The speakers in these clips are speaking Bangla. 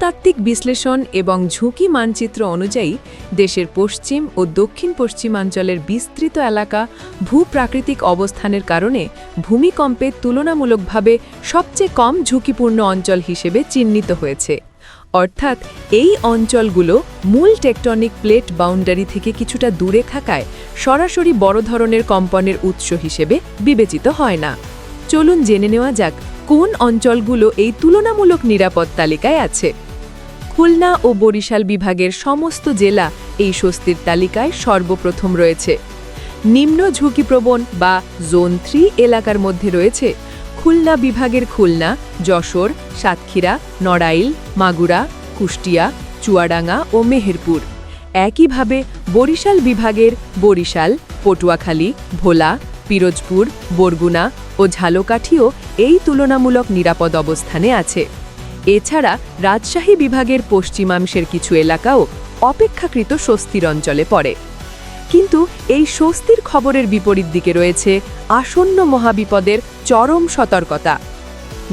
ভূতাত্ত্বিক বিশ্লেষণ এবং ঝুঁকি মানচিত্র অনুযায়ী দেশের পশ্চিম ও দক্ষিণ পশ্চিমাঞ্চলের বিস্তৃত এলাকা ভূপ্রাকৃতিক অবস্থানের কারণে ভূমিকম্পে তুলনামূলকভাবে সবচেয়ে কম ঝুঁকিপূর্ণ অঞ্চল হিসেবে চিহ্নিত হয়েছে। অর্থাৎ এই অঞ্চলগুলো মূল টেকটনিক প্লেট বাউন্ডারি থেকে কিছুটা দূরে থাকায় সরাসরি বড় ধরনের কম্পনের উৎস হিসেবে বিবেচিত হয় না। চলুন জেনে নেওয়া যাক কোন অঞ্চলগুলো এই তুলনামূলক নিরাপদ তালিকায় আছে। খুলনা ও বরিশাল বিভাগের সমস্ত জেলা এই স্বস্তির তালিকায় সর্বপ্রথম রয়েছে। নিম্ন ঝুঁকিপ্রবণ বা জোন থ্রি এলাকার মধ্যে রয়েছে খুলনা বিভাগের খুলনা, যশোর, সাতক্ষীরা, নড়াইল, মাগুরা, কুষ্টিয়া, চুয়াডাঙ্গা ও মেহেরপুর। একইভাবে বরিশাল বিভাগের বরিশাল, পটুয়াখালী, ভোলা, পিরোজপুর, বরগুনা ও ঝালকাঠিও এই তুলনামূলক নিরাপদ অবস্থানে আছে। এছাড়া রাজশাহী বিভাগের পশ্চিমাংশের কিছু এলাকাও অপেক্ষাকৃত স্বস্তির অঞ্চলে পড়ে। কিন্তু এই স্বস্তির খবরের বিপরীত দিকে রয়েছে আসন্ন মহাবিপদের চরম সতর্কতা।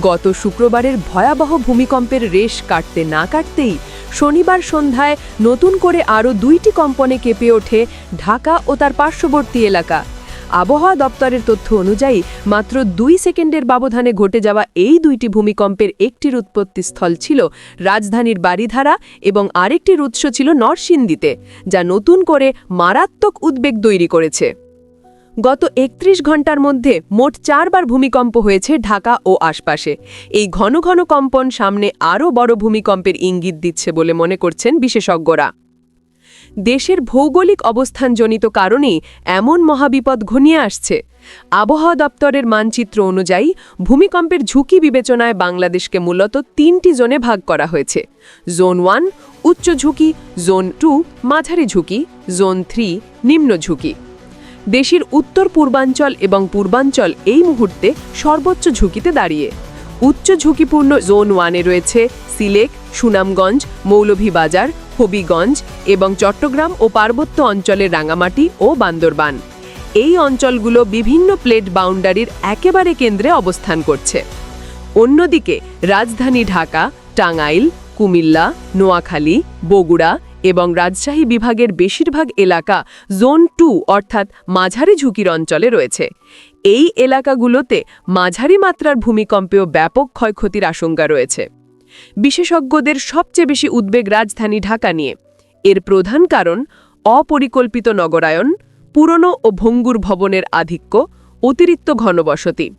গত শুক্রবারের ভয়াবহ ভূমিকম্পের রেশ কাটতে না কাটতেই শনিবার সন্ধ্যায় নতুন করে আরও দুইটি কম্পনে কেঁপে ওঠে ঢাকা ও তার পার্শ্ববর্তী এলাকা। আবহাওয়া দপ্তরের তথ্য অনুযায়ী, মাত্র দুই সেকেন্ডের ব্যবধানে ঘটে যাওয়া এই দুইটি ভূমিকম্পের একটির উৎপত্তিস্থল ছিল রাজধানীর বাড়িধারা এবং আরেকটির উৎস ছিল নরসিংদীতে, যা নতুন করে মারাত্মক উদ্বেগ তৈরি করেছে। গত একত্রিশ ঘণ্টার মধ্যে মোট চারবার ভূমিকম্প হয়েছে ঢাকা ও আশপাশে। এই ঘন ঘন কম্পন সামনে আরও বড় ভূমিকম্পের ইঙ্গিত দিচ্ছে বলে মনে করছেন বিশেষজ্ঞরা। দেশের ভৌগোলিক অবস্থানজনিত কারণে এমন মহাবিপদ ঘনিয়ে আসছে। আবহাওয়া দপ্তরের মানচিত্র অনুযায়ী, ভূমিকম্পের ঝুঁকি বিবেচনায় বাংলাদেশকে মূলত তিনটি জোনে ভাগ করা হয়েছে। জোন ওয়ান, উচ্চ ঝুঁকি, জোন টু, মাঝারি ঝুঁকি, জোন থ্রি, নিম্ন ঝুঁকি। দেশের উত্তর পূর্বাঞ্চল এবং পূর্বাঞ্চল এই মুহূর্তে সর্বোচ্চ ঝুঁকিতে দাঁড়িয়ে। উচ্চ ঝুঁকিপূর্ণ জোন ওয়ানে রয়েছে সিলেট সুনামগঞ্জ, মৌলভীবাজার, হবিগঞ্জ এবং চট্টগ্রাম ও পার্বত্য অঞ্চলের রাঙামাটি ও বান্দরবান। এই অঞ্চলগুলো বিভিন্ন প্লেট বাউন্ডারির একেবারে কেন্দ্রে অবস্থান করছে। অন্যদিকে, রাজধানী ঢাকা, টাঙ্গাইল, কুমিল্লা, নোয়াখালী, বগুড়া এবং রাজশাহী বিভাগের বেশিরভাগ এলাকা জোন টু অর্থাৎ মাঝারি ঝুঁকির অঞ্চলে রয়েছে। এই এলাকাগুলোতে মাঝারি মাত্রার ভূমিকম্পেও ব্যাপক ক্ষয়ক্ষতির আশঙ্কা রয়েছে। বিশেষজ্ঞদের সবচেয়ে বেশি উদ্বেগ রাজধানী ঢাকা নিয়ে। এর প্রধান কারণ অপরিকল্পিত নগরায়ন, পুরনো ও ভঙ্গুর ভবনের আধিক্য, অতিরিক্ত ঘনবসতি।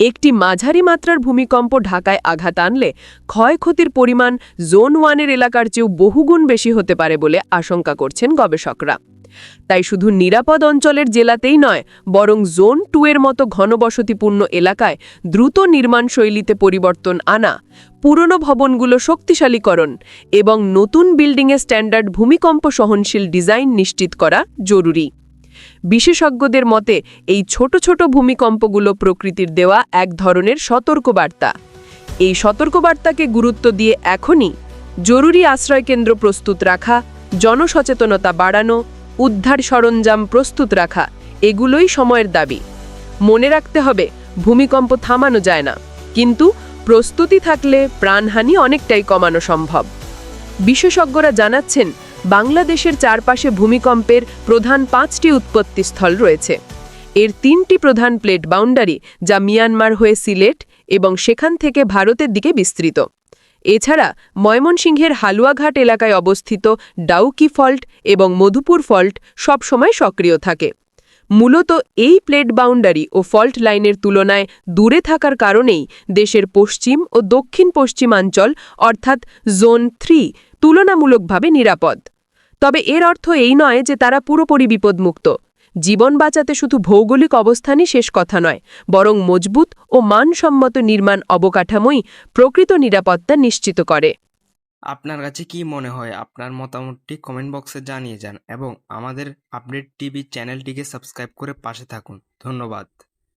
একটি মাঝারি মাত্রার ভূমিকম্প ঢাকায় আঘাত আনলে ক্ষয়ক্ষতির পরিমাণ জোন ওয়ানের এলাকার চেয়েও বহুগুণ বেশি হতে পারে বলে আশঙ্কা করছেন গবেষকরা। তাই শুধু নিরাপদ অঞ্চলের জেলাতেই নয়, বরং জোন টু এর মতো ঘনবসতিপূর্ণ এলাকায় দ্রুত নির্মাণ শৈলীতে পরিবর্তন আনা, পুরনো ভবনগুলো শক্তিশালীকরণ এবং নতুন বিল্ডিংয়ে স্ট্যান্ডার্ড ভূমিকম্প সহনশীল ডিজাইন নিশ্চিত করা জরুরি। বিশেষজ্ঞদের মতে, এই ছোট ছোট ভূমিকম্পগুলো প্রকৃতির দেওয়া এক ধরনের সতর্কবার্তা। এই সতর্কবার্তাকে গুরুত্ব দিয়ে এখনই জরুরি আশ্রয়কেন্দ্র প্রস্তুত রাখা, জনসচেতনতা বাড়ানো, উদ্ধার সরঞ্জাম প্রস্তুত রাখা, এগুলোই সময়ের দাবি। মনে রাখতে হবে, ভূমিকম্প থামানো যায় না, কিন্তু প্রস্তুতি থাকলে প্রাণহানি অনেকটাই কমানো সম্ভব। বিশেষজ্ঞরা জানাচ্ছেন বাংলাদেশের চারপাশে ভূমিকম্পের প্রধান পাঁচটি উৎপত্তিস্থল রয়েছে। এর তিনটি প্রধান প্লেট বাউন্ডারি, যা মিয়ানমার হয়ে সিলেট এবং সেখান থেকে ভারতের দিকে বিস্তৃত। এছাড়া ময়মনসিংহের হালুয়াঘাট এলাকায় অবস্থিত ডাউকি ফল্ট এবং মধুপুর ফল্ট সবসময় সক্রিয় থাকে। মূলত এই প্লেট বাউন্ডারি ও ফল্ট লাইনের তুলনায় দূরে থাকার কারণেই দেশের পশ্চিম ও দক্ষিণ পশ্চিমাঞ্চল, অর্থাৎ জোন থ্রি, তুলনামূলকভাবে নিরাপদ। তবে এর অর্থ এই নয় যে তারা পুরোপুরি বিপদমুক্ত। জীবন বাঁচাতে শুধু ভৌগোলিক অবস্থানই শেষ কথা নয়, বরং মজবুত ও মানসম্মত নির্মাণ অবকাঠামোই প্রকৃত নিরাপত্তা নিশ্চিত করে। আপনার কাছে কি মনে হয়? আপনার মতামতটি কমেন্ট বক্সে জানিয়ে যান এবং আমাদের আপডেট টিভি চ্যানেলটিকে সাবস্ক্রাইব করে পাশে থাকুন। ধন্যবাদ।